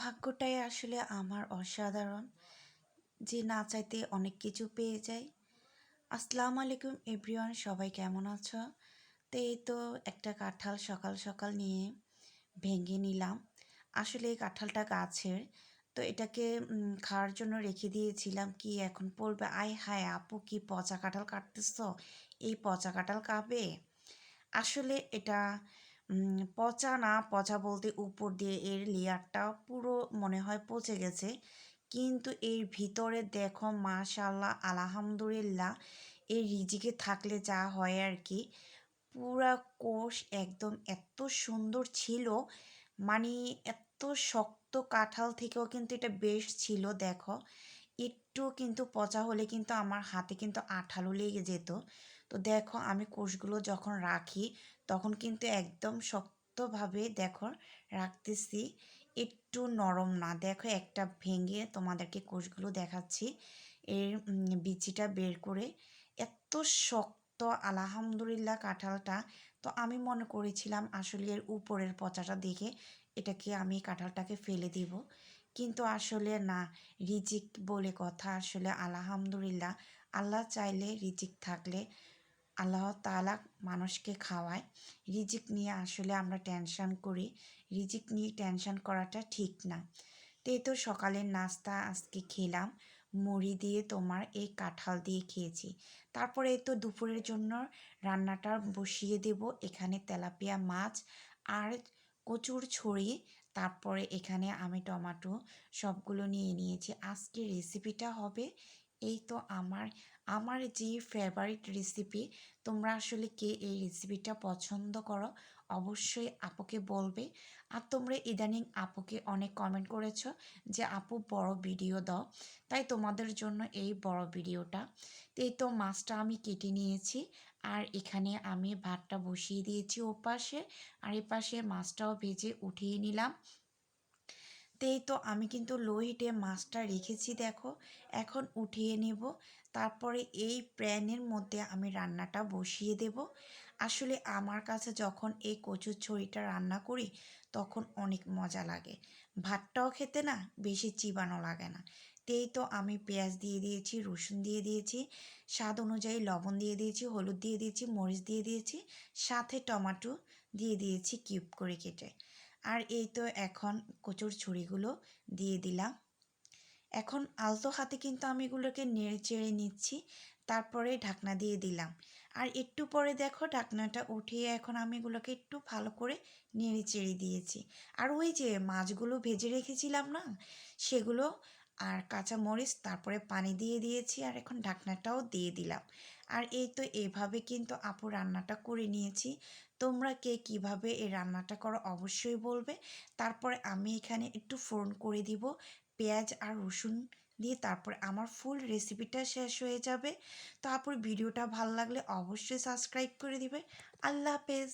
ভাগ্যটাই আসলে আমার অসাধারণ। যে না চাইতে অনেক কিছু পেয়ে যাই। আসসালামু আলাইকুম এভরিওয়ান, সবাই কেমন আছো? তো এই তো একটা কাঁঠাল সকাল সকাল নিয়ে ভেঙে নিলাম। আসলে এই কাঁঠালটা গাছের। তো এটাকে খাওয়ার জন্য রেখে দিয়েছিলাম কি এখন পড়বে? আয় হায়, আপু কি পচা কাঁঠাল কাটতেছ? এই পচা কাঁঠাল খাবে আসলে এটা পচা না পচা বলতে উপর দিয়ে এর লেয়ারটা পুরো মনে হয় পচে গেছে। কিন্তু এর ভিতরে দেখো মাশাল্লাহ আলহামদুলিল্লাহ এই রিজিকে থাকলে যা হয় আর কি, পুরা কোষ একদম এত সুন্দর ছিল। মানে এত শক্ত কাঁঠাল থেকেও কিন্তু এটা বেশ ছিল, দেখো। একটু কিন্তু পচা হলে কিন্তু আমার হাতে কিন্তু আঠালো লেগে যেত। তো দেখো আমি কোষগুলো যখন রাখি, তখন কিন্তু একদম শক্তভাবে দেখো রাখতেছি। একটু নরম না। দেখো একটা ভেঙে তোমাদেরকে কোষগুলো দেখাচ্ছি। এর বিচিটা বের করে এত শক্ত আলহামদুলিল্লাহ কাঁঠালটা। তো আমি মনে করেছিলাম আসলে এর উপরের পচাটা দেখে এটাকে আমি কাঁঠালটাকে ফেলে দিব। কিন্তু আসলে না, রিজিক বলে কথা আসলে আলহামদুলিল্লাহ। আল্লাহ চাইলে রিজিক থাকলে আল্লাহ তালা মানুষকে খাওয়ায়। রিজিক নিয়ে আসলে আমরা টেনশন করি। রিজিক নিয়ে টেনশন করাটা ঠিক না। তো তো সকালের নাস্তা আজকে খেলাম। মুড়ি দিয়ে তোমার এই কাঁঠাল দিয়ে খেয়েছি। তারপরে তো দুপুরের জন্য রান্নাটা বসিয়ে দেব। এখানে তেলাপিয়া মাছ আর কচুর ছড়ি তারপরে এখানে আমি টমাটো সবগুলো নিয়ে নিয়েছি। আজকে রেসিপিটা হবে এই তো আমার আমার যে ফেভারিট রেসিপি তোমরা আসলে কে এই রেসিপিটা পছন্দ করো, অবশ্যই আপুকে বলবে। আর তোমরা ইদানিং আপুকে অনেক কমেন্ট করেছ যে, আপু বড় ভিডিও দাও। তাই তোমাদের জন্য এই বড় ভিডিওটা এই তো মাছটা আমি কেটে নিয়েছি, আর এখানে আমি ভাতটা বসিয়ে দিয়েছি ও পাশে আর এ পাশে মাছটাও ভেজে উঠিয়ে নিলাম। তেই তো আমি কিন্তু লো হিটে মাছটা রেখেছি, দেখো। এখন উঠিয়ে নেব। তারপরে এই প্যানের মধ্যে আমি রান্নাটা বসিয়ে দেব। আসলে আমার কাছে যখন এই কচুর ছড়িটা রান্না করি, তখন অনেক মজা লাগে। ভাতটাও খেতে না বেশি চিবানো লাগে না। তেই তো আমি পেঁয়াজ দিয়ে দিয়েছি, রসুন দিয়ে দিয়েছি, স্বাদ অনুযায়ী লবণ দিয়ে দিয়েছি, হলুদ দিয়ে দিয়েছি, মরিচ দিয়ে দিয়েছি, সাথে টমাটো দিয়ে দিয়েছি কিউব করে কেটে। আর এই তো এখন কচুর ছুরিগুলো দিয়ে দিলাম। এখন আলতো হাতে কিন্তু আমি এগুলোকে নেড়ে চেড়ে নিচ্ছি, তারপরে ঢাকনা দিয়ে দিলাম। আর একটু পরে দেখো ঢাকনাটা উঠিয়ে এখন আমি এগুলোকে একটু ভালো করে নেড়ে চেড়ে দিয়েছি। আর ওই যে মাছগুলো ভেজে রেখেছিলাম না, সেগুলো আর কাঁচা মরিচ তারপরে পানি দিয়ে দিয়েছি আর এখন ঢাকনাটাও দিয়ে দিলাম। আর এই তো এইভাবে কিন্তু আপু রান্নাটা করে নিয়েছি। তোমরা কে কীভাবে এই রান্নাটা করো অবশ্যই বলবে। তারপরে আমি এখানে একটু ফোড়ন করে দিব, পেঁয়াজ আর রসুন দিয়ে তারপরে আমার ফুল রেসিপিটা শেষ হয়ে যাবে। তো আপুর ভিডিওটা ভালো লাগলে অবশ্যই সাবস্ক্রাইব করে দিবে। আল্লাহ হাফেজ।